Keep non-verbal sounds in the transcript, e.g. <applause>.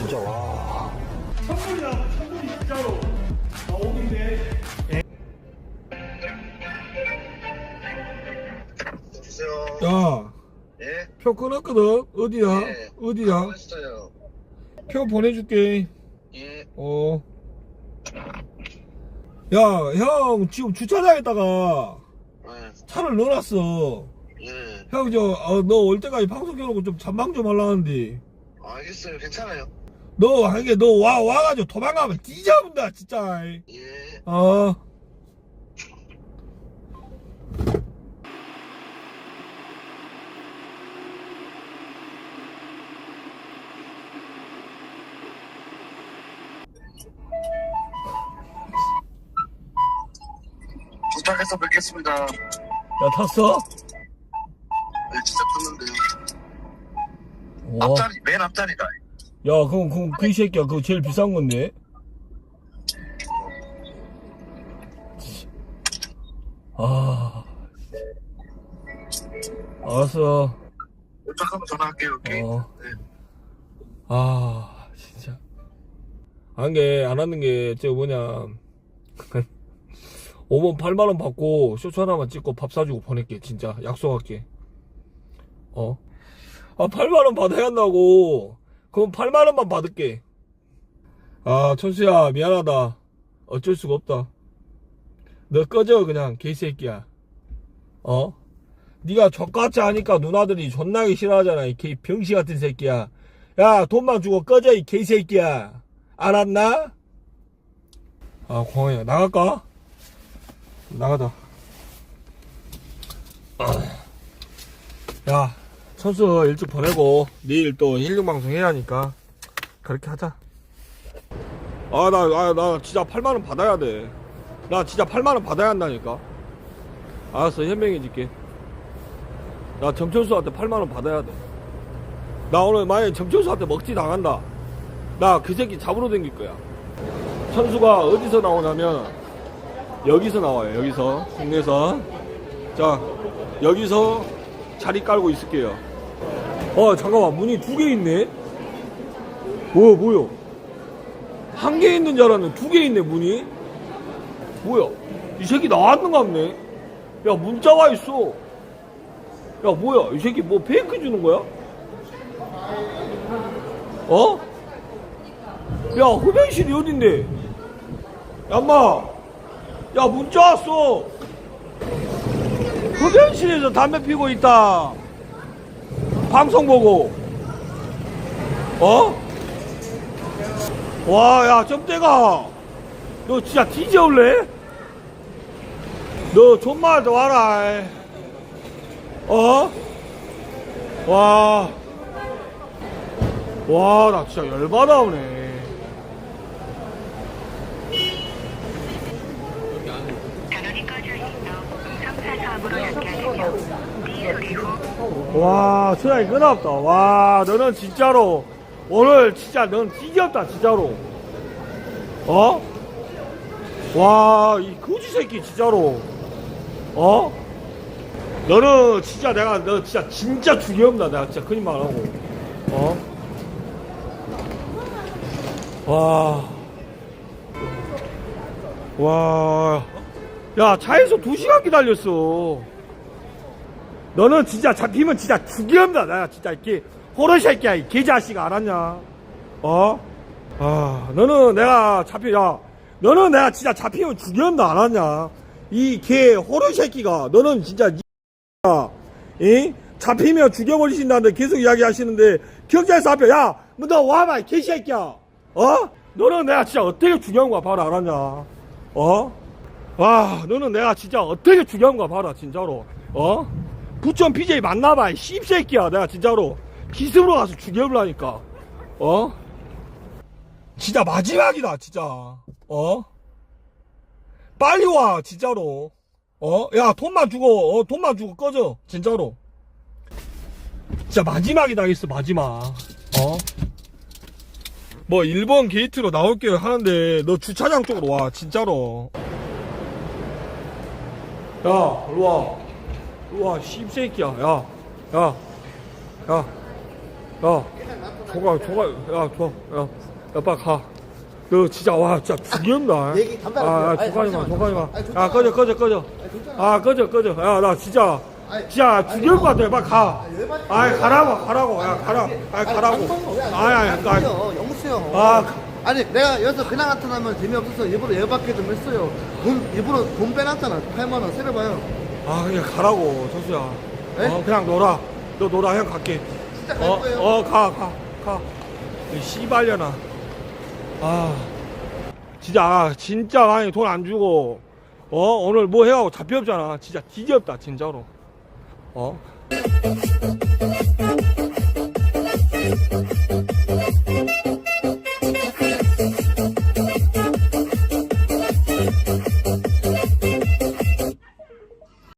진짜 와. 천분이야 천분이 진짜로 아 오긴데 주세요. 야, 예? 표 끊었거든? 어디야? 네. 어디야? 했어요. 표 보내줄게. 예. 어. 야, 형, 지금 주차장에다가 예. 차를 넣어놨어. 예. 형, 저, 어, 너올 때까지 방송 켜놓고 좀 잠방 좀 하려는데. 알겠어요. 괜찮아요. 너, 하게, 너 와, 와가지고 도망가면 뒤져본다, 진짜. 예. 어. 도착해서 뵙겠습니다. 야, 탔어? 네, 진짜 탔는데요. 어. 앞자리, 맨 앞자리다. 야, 그럼, 그럼, 그 새끼야, 그거 제일 비싼 건데? 아. 알았어. 도착하면 전화할게요. 오케이. 어. 네. 아, 진짜. 한 게, 안 하는 게, 저 뭐냐. <laughs> 5번 8만원 받고, 쇼츠 하나만 찍고 밥 사주고 보낼게, 진짜. 약속할게. 어? 아, 8만원 받아야 한다고. 그럼 8만원만 받을게. 아, 천수야, 미안하다. 어쩔 수가 없다. 너 꺼져, 그냥, 개새끼야. 어? 네가 족같이 하니까 누나들이 존나게 싫어하잖아, 이 개, 병시 같은 새끼야. 야, 돈만 주고 꺼져, 이 개새끼야. 알았나? 아, 공항이야. 나갈까? 나가자. 야, 선수 일찍 보내고, 내일 또 힐링 방송 해야 하니까, 그렇게 하자. 아, 나, 아, 나 진짜 8만원 받아야 돼. 나 진짜 8만원 받아야 한다니까. 알았어, 현명해질게. 나 정천수한테 8만원 받아야 돼. 나 오늘 만약에 정천수한테 먹지 당한다. 나 그 새끼 잡으러 댕길 거야. 천수가 어디서 나오냐면, 여기서 나와요, 여기서. 국내선. 자, 여기서 자리 깔고 있을게요. 어, 잠깐만, 문이 두 개 있네? 뭐야, 뭐야? 한 개 있는 줄 알았는데 두 개 있네, 문이? 뭐야? 이 새끼 나왔는 가 없네? 야, 문자 와 있어. 야 뭐야 이 새끼 뭐 페이크 주는 거야? 어? 야 흡연실이 어딘데? 야마 야 문자 왔어 흡연실에서 담배 피고 있다 방송 보고 어? 와 야 점대가 너 진짜 뒤져올래? 너 존말 더 와라 어? 와. 와, 나 진짜 열받아 오네. 전원이 꺼져 있어 343으로 연결되며 네 소리 후 와, 전화기 끊었다. 와, 너는 진짜로, 오늘 진짜 넌 뒤졌다, 진짜로. 어? 와, 이 거지 새끼, 진짜로. 어? 너는 진짜 내가, 너 진짜, 진짜 죽여온다. 내가 진짜 안 하고. 어? 와. 와. 야, 차에서 두 시간 기다렸어. 너는 진짜 잡히면 진짜 죽여온다. 내가 진짜 이렇게 호러 새끼야. 이 개자식 알았냐? 어? 아, 너는 내가 잡혀, 야, 너는 내가 진짜 잡히면 죽여온다. 알았냐? 이 개 호러 새끼가, 너는 진짜, 야, 이? 잡히면 죽여버리신다는데 계속 이야기하시는데, 경찰서 앞에, 야, 뭐너 와봐, 이 개새끼야. 어? 너는 내가 진짜 어떻게 죽여온 거야, 바로 알았냐? 어? 와, 너는 내가 진짜 어떻게 죽여온 거야, 봐라, 진짜로. 어? 부천 BJ 만나봐, 이 씹새끼야, 내가 진짜로. 기습으로 가서 죽여보라니까. 어? 진짜 마지막이다, 진짜. 어? 빨리 와, 진짜로. 어? 야, 돈만 주고, 어, 돈만 주고 꺼져. 진짜로. 진짜 마지막이다, 있어, 마지막. 어? 뭐, 1번 게이트로 나올게요 하는데, 너 주차장 쪽으로 와, 진짜로. 야, 일로 와. 일로 와, 씹새끼야. 야, 야, 야, 야. 조가 조가 야, 빨리 가. 너 진짜 와 진짜 죽인다. 얘기 담배 안 아, 피워. 아니, 조가지 마, 잠시만요. 조가지 마. 아니, 야 좋잖아. 꺼져 꺼져 꺼져. 아니, 좋잖아. 아 꺼져 꺼져. 야 나 진짜 아니, 진짜 아니, 죽일 것 같아. 빨리 가. 아니, 왜 말이야? 아이 가라고 가라고. 야 가라. 아이 가라고. 아니. 영수 형. 아. 아니 내가 여기서 그냥 나타나면 재미없어서 일부러 열받게 좀 했어요. 돈 일부러 돈 빼놨잖아. 8만 원 세려봐요. 아 그냥 가라고 저수야. 에? 어 그냥 놀아. 너 놀아 형 갈게. 진짜 갈 어, 거예요. 어, 가, 가, 가. 이 씨발려나. 아, 진짜, 아, 진짜, 아니, 돈 안 주고, 어, 오늘 뭐 해가고 잡혀 없잖아. 진짜 뒤지없다, 진짜로. 어?